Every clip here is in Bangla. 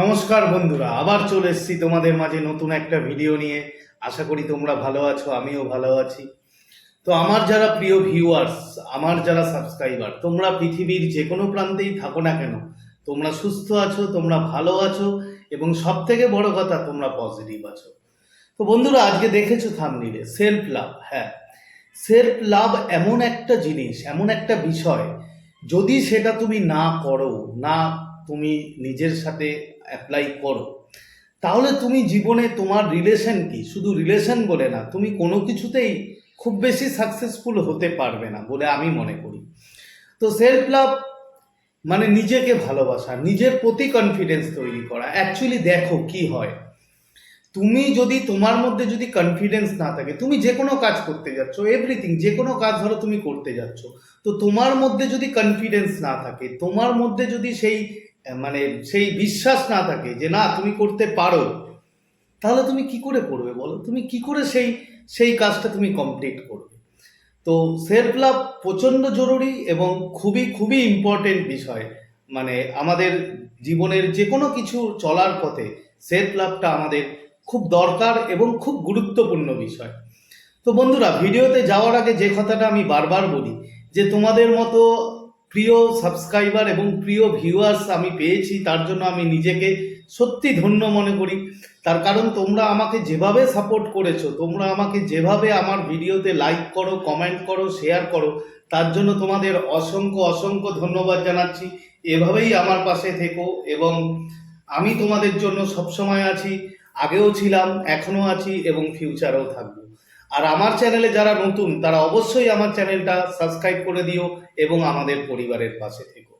নমস্কার বন্ধুরা, আবার চলে এসেছি তোমাদের মাঝে নতুন একটা ভিডিও নিয়ে। আশা করি তোমরা ভালো আছো, আমিও ভালো আছি। তো আমার যারা প্রিয় ভিউয়ার্স আমার যারা সাবস্ক্রাইবার তোমরা পৃথিবীর যে কোনো প্রান্তেই থাকো না কেন, তোমরা সুস্থ আছো, তোমরা ভালো আছো, এবং সব থেকে বড় কথা, তোমরা পজিটিভ আছো। তো বন্ধুরা, আজকে দেখেছ থামনিলে সেলফ লাভ হ্যাঁ। সেলফ লাভ এমন একটা জিনিস, এমন একটা বিষয়, যদি সেটা তুমি না করো, না তুমি নিজের সাথে অ্যাপ্লাই করো। তাহলে তুমি জীবনে তোমার রিলেশন কি? শুধু রিলেশন বলে না, তুমি কোনো কিছুতেই খুব বেশি সাকসেসফুল হতে পারবে না বলে আমি মনে করি। তো সেলফ লাভ মানে নিজেকে ভালোবাসা, নিজের প্রতি কনফিডেন্স তৈরি করা। অ্যাকচুয়ালি দেখো কি হয়। তুমি যদি তোমার মধ্যে যদি কনফিডেন্স না থাকে, তুমি যে কোনো কাজ করতে যাচ্ছ এভরিথিং যে কোনো কাজ ধরো তুমি করতে যাচ্ছ, তো তোমার মধ্যে যদি কনফিডেন্স না থাকে, তোমার মধ্যে যদি সেই মানে সেই বিশ্বাস না থাকে যে না, তুমি করতে পারো। তাহলে তুমি কি করে করবে বলো? তুমি কি করে সেই সেই কাজটা তুমি কমপ্লিট করবে? তো সেলফ লাভ প্রচণ্ড জরুরি এবং খুবই খুবই ইম্পর্টেন্ট বিষয়। মানে আমাদের জীবনের যে কোনো কিছু চলার পথে সেলফ লাভটা আমাদের খুব দরকার এবং খুব গুরুত্বপূর্ণ বিষয়। তো বন্ধুরা, ভিডিওতে যাওয়ার আগে যে কথাটা আমি বারবার বলি, যে তোমাদের মতো প্রিয় সাবস্ক্রাইবার এবং প্রিয় ভিউয়ার্স আমি পেয়েছি, তার জন্য আমি নিজেকে সত্যি ধন্য মনে করি। তার কারণ তোমরা আমাকে যেভাবে সাপোর্ট করেছ, তোমরা আমাকে যেভাবে আমার ভিডিওতে লাইক করো কমেন্ট করো শেয়ার করো, তার জন্য তোমাদের অসংখ্য অসংখ্য ধন্যবাদ জানাচ্ছি। এভাবেই আমার পাশে থেকো এবং আমি তোমাদের জন্য সবসময় আছি, আগেও ছিলাম, এখনও আছি এবং ফিউচারেও থাকব। আর আমার চ্যানেলে যারা নতুন, তারা অবশ্যই আমার চ্যানেলটা সাবস্ক্রাইব করে দিও এবং আমাদের পরিবারের পাশে থেকো।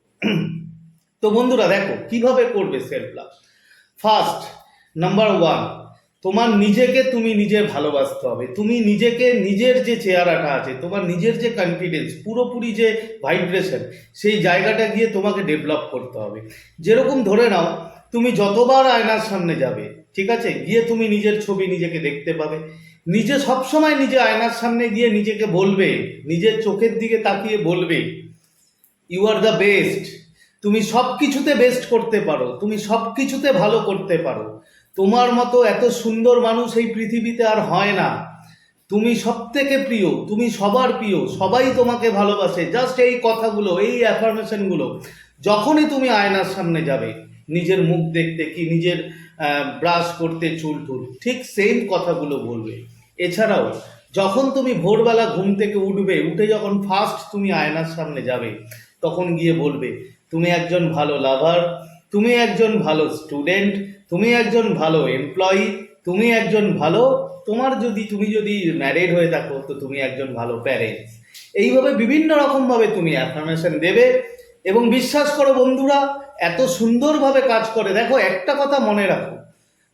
তো বন্ধুরা, দেখো, কীভাবে করবে self love first number one তোমার নিজেকে তুমি নিজে ভালোবাসতে হবে। তুমি নিজেকে নিজের যে চেহারাটা আছে, তোমার নিজের যে কনফিডেন্স পুরোপুরি যে ভাইব্রেশন সেই জায়গাটা গিয়ে তোমাকে ডেভেলপ করতে হবে। যেরকম ধরে নাও, তুমি যতবার আয়নার সামনে যাবে, ঠিক আছে? গিয়ে তুমি নিজের ছবি নিজেকে দেখতে পাবে। নিজে সবসময় নিজে আয়নার সামনে গিয়ে নিজেকে বলবে, নিজের চোখের দিকে তাকিয়ে বলবে ইউ আর দ্য বেস্ট তুমি সব কিছুতে বেস্ট করতে পারো, তুমি সব কিছুতে ভালো করতে পারো। তোমার মতো এত সুন্দর মানুষ এই পৃথিবীতে আর হয় না। তুমি সব থেকে প্রিয়, তুমি সবার প্রিয়, সবাই তোমাকে ভালোবাসে। জাস্ট এই কথাগুলো, এই অ্যাফার্মেশনগুলো যখনই তুমি আয়নার সামনে যাবে, নিজের মুখ দেখতে কি, নিজের ব্রাশ করতে চুল ঠিক সেম কথাগুলো বলবে। এছাড়াও, যখন তুমি ভোরবেলা ঘুম থেকে উঠবে, উঠে যখন ফার্স্ট তুমি আয়নার সামনে যাবে, তখন গিয়ে বলবে, তুমি একজন ভালো লাভার তুমি একজন ভালো স্টুডেন্ট তুমি একজন ভালো এমপ্লয়ি তুমি একজন ভালো, তোমার যদি, তুমি যদি ম্যারিড হয়ে থাকো, তো তুমি একজন ভালো প্যারেন্টস এইভাবে বিভিন্ন রকমভাবে তুমি অ্যাফার্মেশন দেবে এবং বিশ্বাস করো বন্ধুরা, এত সুন্দরভাবে কাজ করে। দেখো, একটা কথা মনে রাখো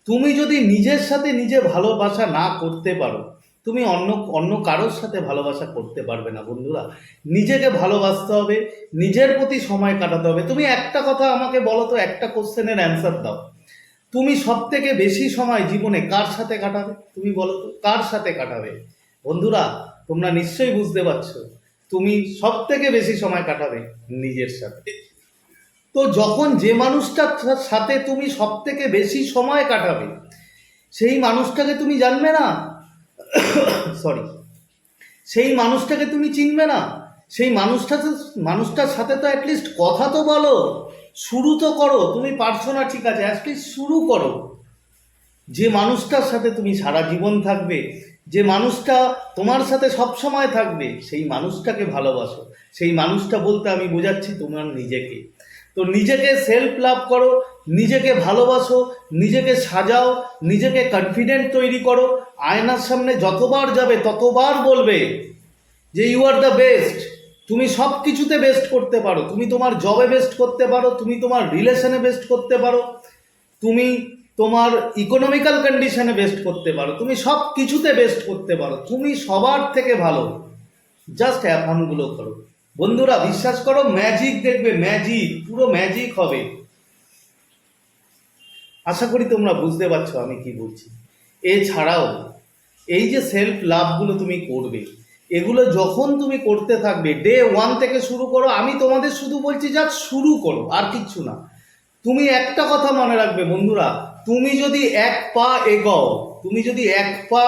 তুমি যদি নিজের সাথে নিজে ভালোবাসা না করতে পারো, তুমি অন্য অন্য কারোর সাথে ভালোবাসা করতে পারবে না, বন্ধুরা। নিজেকে ভালোবাসতে হবে, নিজের প্রতি সময় কাটাতে হবে। তুমি একটা কথা আমাকে বলো তো, একটা কোশ্চেনের অ্যান্সার দাও। তুমি সব থেকে বেশি সময় জীবনে কার সাথে কাটাবে? তুমি বলো তো, কার সাথে কাটাবে? বন্ধুরা, তোমরা নিশ্চয়ই বুঝতে পারছ। তুমি সব থেকে বেশি সময় কাটাবে নিজের সাথে। তো যখন যে মানুষটার সাথে তুমি সব থেকে বেশি সময় কাটাবে, সেই মানুষটাকে তুমি জানবে না। সরি, সেই মানুষটাকে তুমি চিনবে না। সেই মানুষটা মানুষটার সাথে তো অ্যাটলিস্ট কথা তো বলো, শুরু তো করো, তুমি পারছ না, ঠিক আছে অ্যাটলিস্ট শুরু করো। যে মানুষটার সাথে তুমি সারা জীবন থাকবে, যে মানুষটা তোমার সাথে সব সময় থাকবে, সেই মানুষটাকে ভালোবাসো। সেই মানুষটা বলতে আমি বোঝাচ্ছি তোমার নিজেকে। তো নিজেকে সেলফ লাভ করো, নিজেকে ভালোবাসো, নিজেকে সাজাও, নিজেকে কনফিডেন্ট তৈরি করো। আয়নার সামনে যতবার যাবে, ততবার বলবে যে ইউ আর দ্য বেস্ট তুমি সব কিছুতে বেস্ট করতে পারো। তুমি তোমার জবে বেস্ট করতে পারো, তুমি তোমার রিলেশনে বেস্ট করতে পারো। তুমি তোমার ইকোনমিক্যাল কন্ডিশনে বেস্ট করতে পারো। তুমি সব কিছুতে বেস্ট করতে পারো। তুমি সবার থেকে ভালো। জাস্ট অ্যাফার্মগুলো করো। বন্ধুরা, বিশ্বাস করো ম্যাজিক দেখবে ম্যাজিক পুরো ম্যাজিক হবে। আশা করি তোমরা বুঝতে পারছ আমি কি বলছি। এছাড়াও, এই যে সেলফ লাভগুলো তুমি করবে, এগুলো যখন তুমি করতে থাকবে ডে ওয়ান থেকে শুরু করো, আমি তোমাদের শুধু বলছি যা শুরু করো, আর কিচ্ছু না। তুমি একটা কথা মনে রাখবে বন্ধুরা, তুমি যদি এক পা এগোও, তুমি যদি এক পা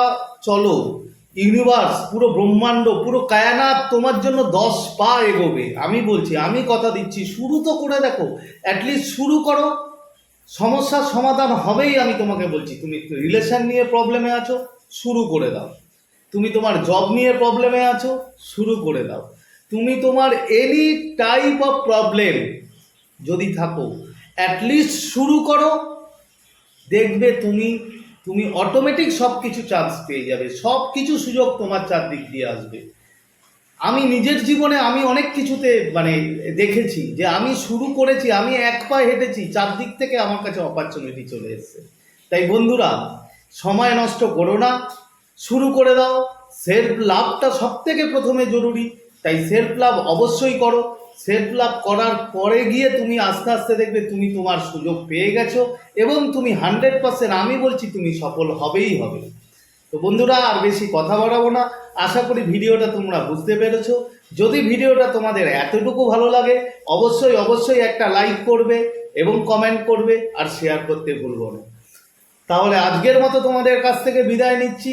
চলো ইউনিভার্স, পুরো ব্রহ্মাণ্ড, পুরো কায়ানাত তোমার জন্য দশ পা এগোবে। আমি বলছি, আমি কথা দিচ্ছি, শুরু তো করে দেখো অ্যাটলিস্ট শুরু করো। সমস্যার সমাধান হবেই আমি তোমাকে বলছি। তুমি রিলেশন নিয়ে প্রবলেমে আছো, শুরু করে দাও। তুমি তোমার জব নিয়ে প্রবলেমে আছো, শুরু করে দাও। তুমি তোমার এনি টাইপ অফ প্রবলেম যদি থাকো অ্যাটলিস্ট শুরু করো। দেখবে তুমি তুমি অটোমেটিক সব কিছু চান্স পেয়ে যাবে। সব কিছু সুযোগ তোমার চারদিক দিয়ে আসবে। আমি নিজের জীবনে আমি অনেক কিছুতে মানে দেখেছি যে আমি শুরু করেছি, আমি এক পা হেঁটেছি, চারদিক থেকে আমার কাছে অপরচুনিটি চলে এসেছে। তাই বন্ধুরা, সময় নষ্ট করো না। শুরু করে দাও। সেলফ লাভটা সব থেকে প্রথমে জরুরি। তাই সেলফ লাভ অবশ্যই করো। সেলফ লাভ করার পরে গিয়ে তুমি আস্তে আস্তে দেখবে তুমি তোমার সুযোগ পেয়ে গেছো এবং তুমি হান্ড্রেড পার্সেন্ট আমি বলছি তুমি সফল হবেই হবে। তো বন্ধুরা, আর বেশি কথা বাড়াবো না। আশা করি ভিডিওটা তোমরা বুঝতে পেরেছ। যদি ভিডিওটা তোমাদের এতটুকু ভালো লাগে, অবশ্যই অবশ্যই একটা লাইক করবে এবং কমেন্ট করবে আর শেয়ার করতে ভুলবো না। তাহলে আজকের মতো তোমাদের কাছ থেকে বিদায় নিচ্ছি।